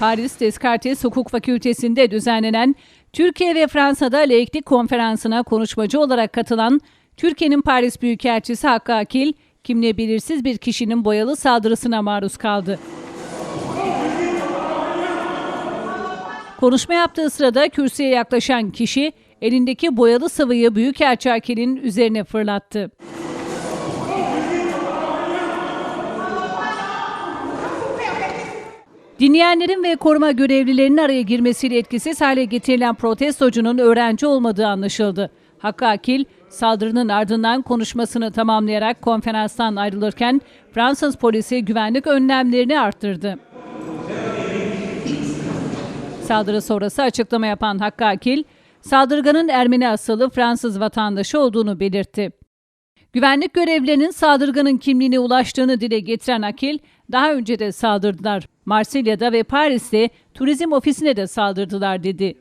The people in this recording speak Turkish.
Paris Descartes Hukuk Fakültesi'nde düzenlenen Türkiye ve Fransa'da laiklik konferansına konuşmacı olarak katılan Türkiye'nin Paris Büyükelçisi Hakkı Akil, kimliği belirsiz bir kişinin boyalı saldırısına maruz kaldı. Konuşma yaptığı sırada kürsüye yaklaşan kişi elindeki boyalı sıvıyı Büyükelçi Akil'in üzerine fırlattı. Dinleyenlerin ve koruma görevlilerinin araya girmesiyle etkisiz hale getirilen protestocunun öğrenci olmadığı anlaşıldı. Hakkı Akil, saldırının ardından konuşmasını tamamlayarak konferanstan ayrılırken Fransız polisi güvenlik önlemlerini arttırdı. Saldırı sonrası açıklama yapan Hakkı Akil, saldırganın Ermeni asıllı Fransız vatandaşı olduğunu belirtti. Güvenlik görevlilerinin saldırganın kimliğine ulaştığını dile getiren Akil, daha önce de saldırdılar. Marsilya'da ve Paris'te turizm ofisine de saldırdılar dedi.